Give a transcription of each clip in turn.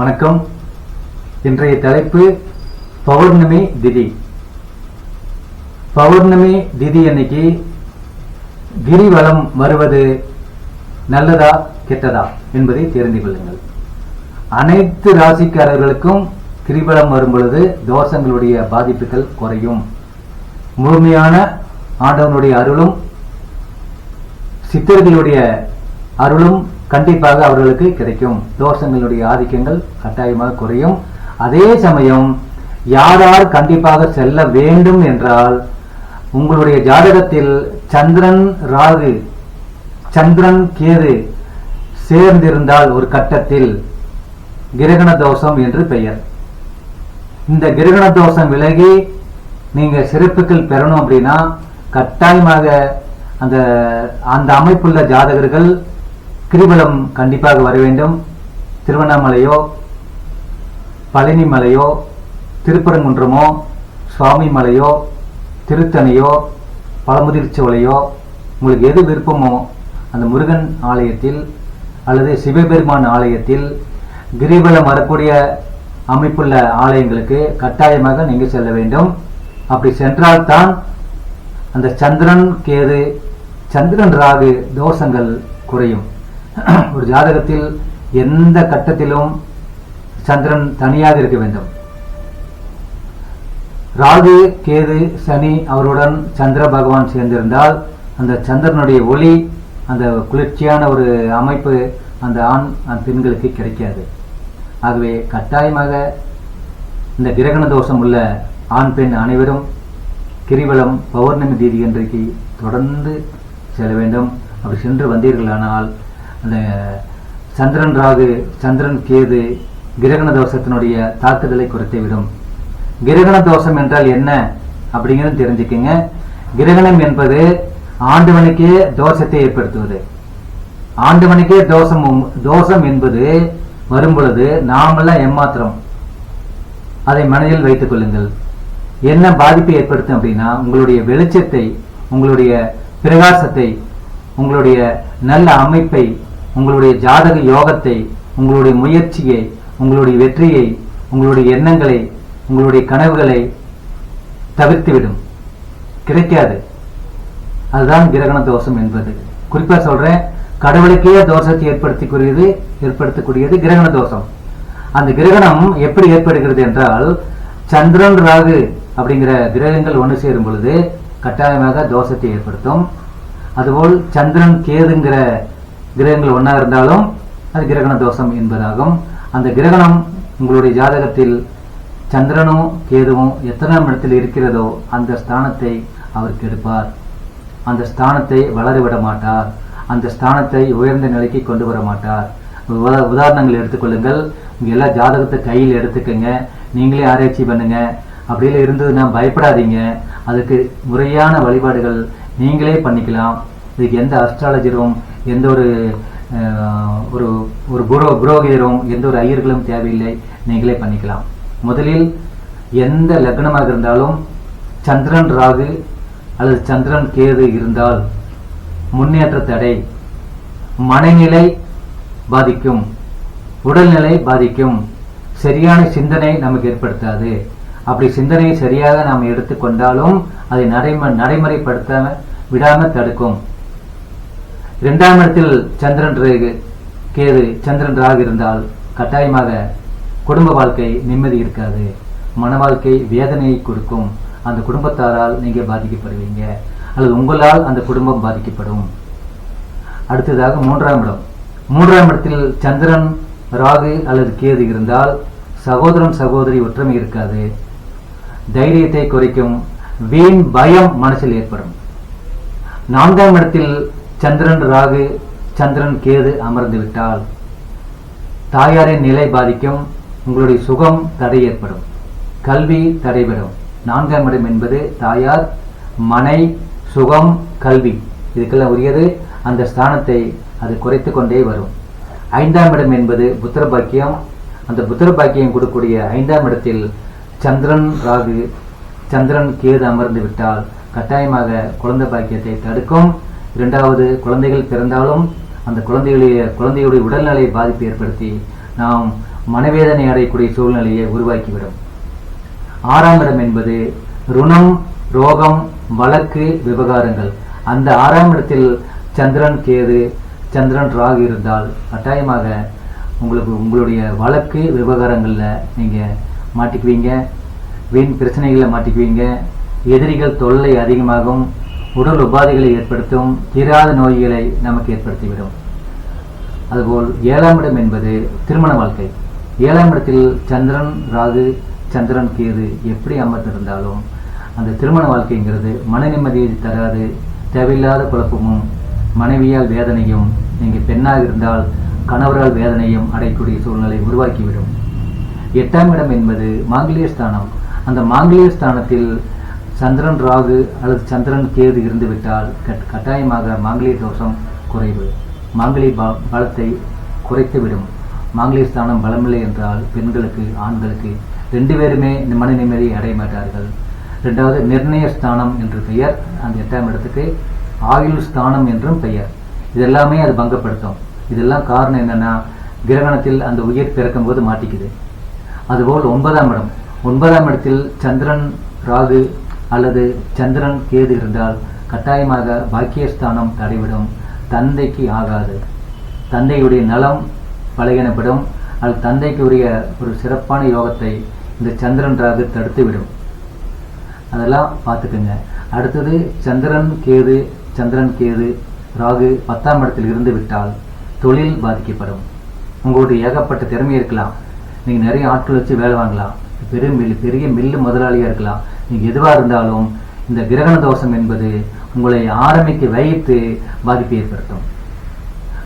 வணக்கம். இன்றைய தலைப்பு பௌர்ணமி திதி. பௌர்ணமி திதி அன்னைக்கு கிரிவலம் வருவது நல்லதா கெட்டதா என்பதை தெரிந்து கொள்ளுங்கள். அனைத்து ராசிக்காரர்களுக்கும் கிரிவலம் வரும் பொழுது தோஷங்களுடைய பாதிப்புகள் குறையும். முழுமையான ஆண்டவனுடைய அருளும் சித்தர்களுடைய அருளும் கண்டிப்பாக அவர்களுக்கு கிடைக்கும். தோஷங்களுடைய ஆதிக்கங்கள் கட்டாயமாக குறையும். அதே சமயம் யாரார் கண்டிப்பாக செல்ல வேண்டும் என்றால் உங்களுடைய ஜாதகத்தில் சந்திரன் ராகு சந்திரன் கேது சேர்ந்திருந்தால் ஒரு கட்டத்தில் கிரகண தோஷம் என்று பெயர். இந்த கிரகண தோஷம் விலகி நீங்க சிறப்புகள் பெறணும் அப்படின்னா கட்டாயமாக அந்த அந்த அமைப்புள்ள ஜாதகர்கள் கிரிவலம் கண்டிப்பாக வர வேண்டும். திருவண்ணாமலையோ பழனி மலையோ திருப்பரங்குன்றமோ சுவாமி மலையோ திருத்தணியோ பழமுதிர்ச்சோலையோ உங்களுக்கு எது விருப்பமோ அந்த முருகன் ஆலயத்தில் அல்லது சிவபெருமான் ஆலயத்தில் கிரிவலம் வரக்கூடிய அமைப்புள்ள ஆலயங்களுக்கு கட்டாயமாக நீங்கள் செல்ல வேண்டும். அப்படி சென்றால்தான் அந்த சந்திரன் கேது சந்திரன் ராகு தோஷங்கள் குறையும். ஒரு ஜாதகத்தில் எந்த கட்டத்திலும் சந்திரன் தனியாக இருக்க வேண்டும். ராகு கேது சனி அவருடன் சந்திர பகவான் சேர்ந்திருந்தால் அந்த சந்திரனுடைய ஒளி அந்த குளிர்ச்சியான ஒரு அமைப்பு அந்த ஆண் அந்த பெண்களுக்கு கிடைக்காது. ஆகவே கட்டாயமாக இந்த கிரகண தோஷம் உள்ள ஆண் பெண் அனைவரும் கிரிவலம் பௌர்ணமி தீதி இன்றைக்கு தொடர்ந்து செல்ல வேண்டும். அப்படி சென்று வந்தீர்களானால் அந்த சந்திரன் ராகு சந்திரன் கேது கிரகண தோஷத்தினுடைய தாக்குதலை குறைத்துவிடும். கிரகண தோஷம் என்றால் என்ன அப்படிங்கிறது தெரிஞ்சுக்கங்க. கிரகணம் என்பது ஆண்டவனுக்கே தோஷத்தை ஏற்படுத்துவது. ஆண்டவனுக்கே தோஷம் தோஷம் என்பது வரும் பொழுது நாமெல்லாம் ஏமாத்திரம் அதை மனதில் வைத்துக் கொள்ளுங்கள். என்ன பாதிப்பை ஏற்படுத்தும் அப்படின்னா உங்களுடைய வெளிச்சத்தை உங்களுடைய பிரகாசத்தை உங்களுடைய நல்ல அமைப்பை உங்களுடைய ஜாதக யோகத்தை உங்களுடைய முயற்சியை உங்களுடைய வெற்றியை உங்களுடைய எண்ணங்களை உங்களுடைய கனவுகளை தவிர்த்துவிடும். கிடைக்காது. அதுதான் கிரகண தோஷம் என்பது. குறிப்பா சொல்றேன் கடவுளுக்கே தோஷத்தை ஏற்படுத்திக்கூடியது ஏற்படுத்தக்கூடியது கிரகண தோஷம். அந்த கிரகணம் எப்படி ஏற்படுகிறது என்றால் சந்திரன் ராகு அப்படிங்கிற கிரகங்கள் ஒன்று சேரும் பொழுது கட்டாயமாக தோஷத்தை ஏற்படுத்தும். அதுபோல் சந்திரன் கேதுங்கிற கிரகங்கள் ஒன்றா இருந்தாலும் அது கிரகண தோஷம் என்பதாகும். அந்த கிரகணம் உங்களுடைய ஜாதகத்தில் சந்திரனும் கேதுவும் எத்தனாம் இடத்தில் இருக்கிறதோ அந்த ஸ்தானத்தை அவர் கெடுப்பார். அந்த ஸ்தானத்தை வளர விட மாட்டார். அந்த ஸ்தானத்தை உயர்ந்த நிலைக்கு கொண்டு வர மாட்டார். உதா- உதாரணங்கள் எடுத்துக்கொள்ளுங்கள் உங்கள் எல்லா ஜாதகத்தை கையில் எடுத்துக்கங்க. நீங்களே ஆராய்ச்சி பண்ணுங்க. அப்படியெல்லாம் இருந்ததுன்னா பயப்படாதீங்க. அதுக்கு முறையான வழிபாடுகள் நீங்களே பண்ணிக்கலாம். இதுக்கு எந்த அஸ்ட்ராலஜரும் எந்த ஒரு ஒரு ஒரு புரோ புரோகிதரும் எந்த ஒரு ஐயர்களும் தேவையில்லை. நீங்களே பண்ணிக்கலாம். முதலில் எந்த லக்னமாக இருந்தாலும் சந்திரன் ராகு அல்லது சந்திரன் கேது இருந்தால் முன்னேற்ற தடை. மனநிலை பாதிக்கும். உடல்நிலை பாதிக்கும். சரியான சிந்தனை நமக்கு ஏற்படுத்தாது. அப்படி சிந்தனையை சரியாக நாம் எடுத்துக்கொண்டாலும் அதை நடைம நடைமுறைப்படுத்த விடாமல் தடுக்கும். இரண்டாம் இடத்தில் சந்திரன் ரேகு கேது சந்திரன் ராகு இருந்தால் கட்டாயமாக குடும்ப வாழ்க்கை நிம்மதி இருக்காது. மன வாழ்க்கை வேதனையை கொடுக்கும். அந்த குடும்பத்தாரால் நீங்க பாதிக்கப்படுவீங்க. அல்லது உங்களால் அந்த குடும்பம் பாதிக்கப்படும். அடுத்ததாக மூன்றாம் இடம். மூன்றாம் இடத்தில் சந்திரன் ராகு அல்லது கேது இருந்தால் சகோதரன் சகோதரி ஒற்றுமை இருக்காது. தைரியத்தை குறைக்கும் வீண் பயம் மனசில் ஏற்படும். நான்காம் இடத்தில் சந்திரன் ராகு சந்திரன் கேது அமர்ந்து விட்டால் தாயாரின் நிலை பாதிக்கும் உங்களுடைய சுகம் தடை ஏற்படும் கல்வி தடைபடும் நான்காம் இடம் என்பது தாயார் மனை சுகம் கல்வி. இதுக்கெல்லாம் உரியது. அந்த ஸ்தானத்தை அது குறைத்து கொண்டே வரும். ஐந்தாம் இடம் என்பது புத்திர பாக்கியம். அந்த புத்திர பாக்கியம் கொடுக்கக்கூடிய ஐந்தாம் இடத்தில் சந்திரன் ராகு சந்திரன் கேது அமர்ந்து விட்டால் கட்டாயமாக குழந்தை பாக்கியத்தை தடுக்கும். இரண்டாவது குழந்தைகள் பிறந்தாலும் அந்த குழந்தைகளுடைய குழந்தையுடைய உடல்நிலை பாதிப்பு ஏற்படுத்தி நாம் மனவேதனை அடையக்கூடிய சூழ்நிலையை உருவாக்கிவிடும். ஆறாம் இடம் என்பது ருணம் ரோகம் வழக்கு விவகாரங்கள். அந்த ஆறாம் இடத்தில் சந்திரன் கேது சந்திரன் ராகு இருந்தால் கட்டாயமாக உங்களுக்கு உங்களுடைய வழக்கு விவகாரங்களில் நீங்கள் மாட்டிக்குவீங்க. வீண் பிரச்சனைகளில் மாட்டிக்குவீங்க. எதிரிகள் தொல்லை அதிகமாகும். உடல் உபாதைகளை ஏற்படுத்தும் தீராத நோய்களை நமக்கு ஏற்படுத்திவிடும். அதுபோல் ஏழாம் இடம் என்பது திருமண வாழ்க்கை. ஏழாம் இடத்தில் சந்திரன் ராகு சந்திரன் கேது எப்படி அமர்ந்திருந்தாலும் அந்த திருமண வாழ்க்கைங்கிறது மன நிம்மதியை தராது தேவையில்லாத குழப்பமும் மனைவியால் வேதனையும் நீங்கள் பெண்ணாக இருந்தால் கணவரால் வேதனையும் அடையக்கூடிய சூழ்நிலை உருவாக்கிவிடும். எட்டாம் இடம் என்பது மாங்கிலிய ஸ்தானம். அந்த மாங்கிலிய ஸ்தானத்தில் சந்திரன் ராகு அல்லது சந்திரன் கேது இருந்துவிட்டால் கட்- கட்டாயமாக மாங்கலிய தோஷம் குறைவு. மாங்கலிய ப- பலத்தை குறைத்துவிடும். மாங்கலிய ஸ்தானம் பலமில்லை என்றால் பெண்களுக்கு ஆண்களுக்கு ரெண்டு பேருமே மன நிம்மதியை அடைய மாட்டார்கள். ரெண்டாவது நிர்ணய ஸ்தானம் என்று பெயர். அந்த எட்டாம் இடத்துக்கு ஆயுள் ஸ்தானம் என்றும் பெயர். இதெல்லாமே அது பங்கப்படுத்தும். இதெல்லாம் காரணம் என்னன்னா கிரகணத்தில் அந்த உயிர் பிறக்கும் போது மாட்டிக்குது. அதுபோல் ஒன்பதாம் இடம். ஒன்பதாம் இடத்தில் சந்திரன் ராகு அல்லது சந்திரன் கேது இருந்தால் கட்டாயமாக பாக்கியஸ்தானம் தடைவிடும் தந்தைக்கு ஆகாது. தந்தையுடைய நலம் பலகீனப்படும். அல்லது தந்தைக்கு உரிய ஒரு சிறப்பான யோகத்தை இந்த சந்திரன் ராகு தடுத்துவிடும். அதெல்லாம் பார்த்துக்குங்க. அடுத்தது சந்திரன் கேது சந்திரன் கேது ராகு பத்தாம் இடத்தில் இருந்து விட்டால் தொழில் பாதிக்கப்படும். உங்களுடைய ஏகப்பட்ட திறமை இருக்கலாம். நீங்கள் நிறைய ஆட்கள் வச்சு வேலை வாங்கலாம். பெரிய மில் பெரிய மில்லு முதலாளியாக இருக்கலாம். நீங்கள் எதுவாக இருந்தாலும் இந்த கிரகண தோஷம் என்பது உங்களை ஆரம்பிக்க வைத்து பாதிப்பை ஏற்படுத்தும்.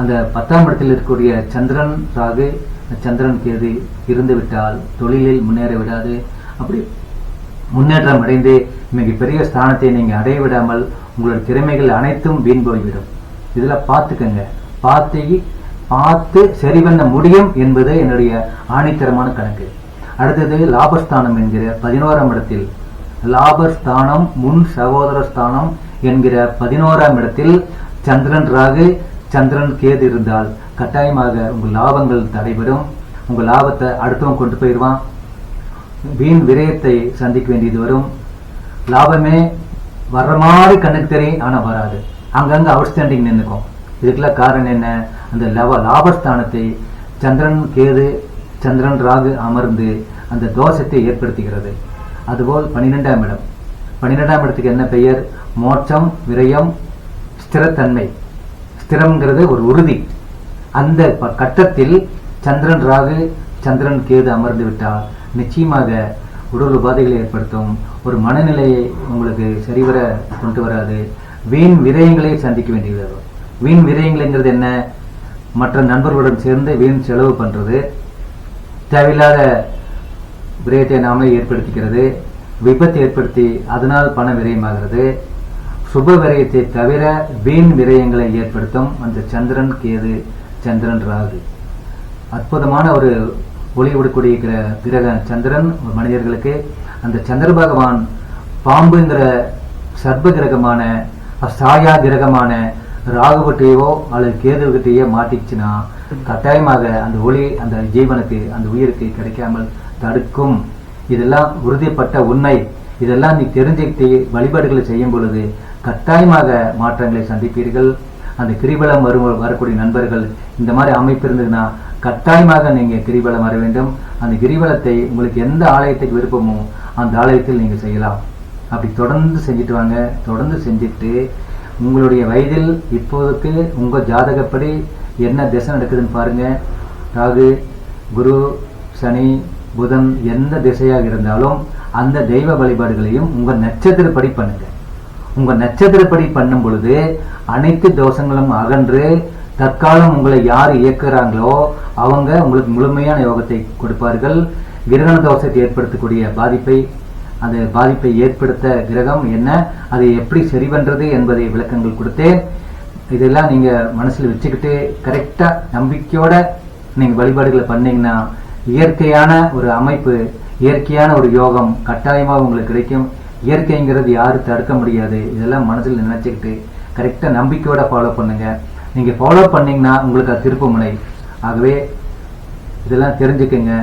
அந்த பத்தாம் இடத்தில் இருக்கக்கூடிய சந்திரன் ராகு சந்திரன் கேது இருந்து விட்டால் தொழிலில் முன்னேற விடாது. அப்படி முன்னேற்றம் அடைந்து மிகப்பெரிய ஸ்தானத்தை நீங்க அடைய விடாமல் உங்களோட திறமைகள் அனைத்தும் வீண் போய்விடும். இதுல பார்த்துக்கங்க. பார்த்து பார்த்து சரி பண்ண முடியும் என்பது என்னுடைய ஆணித்தரமான கணக்கு. அடுத்தது லாபஸ்தானம் என்கிற பதினோராம் இடத்தில் லாபஸ்தானம் முன் சகோதர ஸ்தானம் என்கிற பதினோராம் இடத்தில் சந்திரன் ராகு சந்திரன் கேது இருந்தால் கட்டாயமாக உங்கள் லாபங்கள் தடைபடும் உங்கள் லாபத்தை அடுத்தவன் கொண்டு போயிடுவான். வீண் விரயத்தை சந்திக்க வேண்டியது வரும். லாபமே வர்ற மாதிரி கண்ணுக்கு தெரியும் ஆனால் வராது. அங்கங்கே அவுட்ஸ்டாண்டிங் நின்றுக்கும் இதுக்கெல்லாம் காரணம் என்ன? அந்த லவ லாபஸ்தானத்தை சந்திரன் கேது சந்திரன் ராகு அமர்ந்து அந்த தோஷத்தை ஏற்படுத்துகிறது. அதுபோல் பன்னிரெண்டாம் இடம். பன்னிரெண்டாம் இடத்துக்கு என்ன பெயர்? மோட்சம் விரயம் ஸ்திரத்தன்மை. ஸ்திரம்ங்கிறது ஒரு உறுதி. அந்த ப- கட்டத்தில் சந்திரன் ராகு சந்திரன் கேது அமர்ந்து விட்டால் நிச்சயமாக உடல் உபாதைகளை ஏற்படுத்தும். ஒரு மனநிலையை உங்களுக்கு சரிவர கொண்டு வராது. வீண் விரயங்களை சந்திக்க வேண்டியது. வரும் வீண் விரயங்கள்ங்கிறது என்ன? மற்ற நண்பர்களுடன் சேர்ந்து வீண் செலவு பண்றது. தேவையில்லாத விரயத்தை நாமே ஏற்படுத்திக்கிறது. விபத்து ஏற்படுத்தி அதனால் பண விரயமாகிறது. சுப விரயத்தை தவிர வீண் விரயங்களை ஏற்படுத்தும் அந்த சந்திரன் கேது சந்திரன் ராகு. அற்புதமான ஒரு ஒளி விடக்கூடிய கிர- கிரக சந்திரன் ஒரு மனிதர்களுக்கு அந்த சந்திர பகவான் பாம்புங்கிற சர்ப்ப கிரகமான சாயா கிரகமான ராகுவட்டையோ அல்லது கேதுகிட்டையோ மாட்டிச்சுன்னா கட்டாயமாக அந்த ஒளி அந்த ஜீவனுக்கு அந்த உயிருக்கு கிடைக்காமல் தடுக்கும். இதெல்லாம் உறுதிப்பட்ட உண்மை. இதெல்லாம் நீ தெரிஞ்சுக்கிட்டு வழிபாடுகளை செய்யும் பொழுது கட்டாயமாக மாற்றங்களை சந்திப்பீர்கள். அந்த கிரிவலம் வரும் வரக்கூடிய நண்பர்கள் இந்த மாதிரி அமைப்பு இருந்ததுன்னா கட்டாயமாக நீங்க கிரிபலம் வர வேண்டும். அந்த கிரிவலத்தை உங்களுக்கு எந்த ஆலயத்துக்கு விருப்பமோ அந்த ஆலயத்தில் நீங்க செய்யலாம். அப்படி தொடர்ந்து செஞ்சுட்டு வாங்க. தொடர்ந்து செஞ்சுட்டு உங்களுடைய வயதில் இப்போதுக்கு உங்க ஜாதகப்படி என்ன திசை நடக்குதுன்னு பாருங்க. ராகு குரு சனி புதன் எந்த திசையாக இருந்தாலும் அந்த தெய்வ வழிபாடுகளையும் உங்க நட்சத்திரப்படி பண்ணுங்க. உங்க நட்சத்திரப்படி பண்ணும் பொழுது அனைத்து தோஷங்களும் அகன்று தற்காலம் உங்களை யார் இயக்குறாங்களோ அவங்க உங்களுக்கு முழுமையான யோகத்தை கொடுப்பார்கள். கிரகண தோஷத்தை ஏற்படுத்தக்கூடிய பாதிப்பை அது பாதிப்பை ஏற்படுத்த கிரகம் என்ன அதை எப்படி சரி பண்றது என்பதை விளக்கங்கள் கொடுத்தேன். இதெல்லாம் நீங்க மனசில் வச்சுக்கிட்டு கரெக்டா நம்பிக்கையோட நீங்க வழிபாடுகளை பண்ணீங்கன்னா இயற்கையான ஒரு அமைப்பு இயற்கையான ஒரு யோகம் கட்டாயமாக உங்களுக்கு கிடைக்கும். இயற்கைங்கிறது யாரும் தடுக்க முடியாது. இதெல்லாம் மனசில் நினைச்சுக்கிட்டு கரெக்டாக நம்பிக்கையோட ஃபாலோ பண்ணுங்க. நீங்க ஃபாலோ பண்ணீங்கன்னா உங்களுக்கு அது திருப்பு முனை ஆகவே இதெல்லாம் தெரிஞ்சுக்கங்க.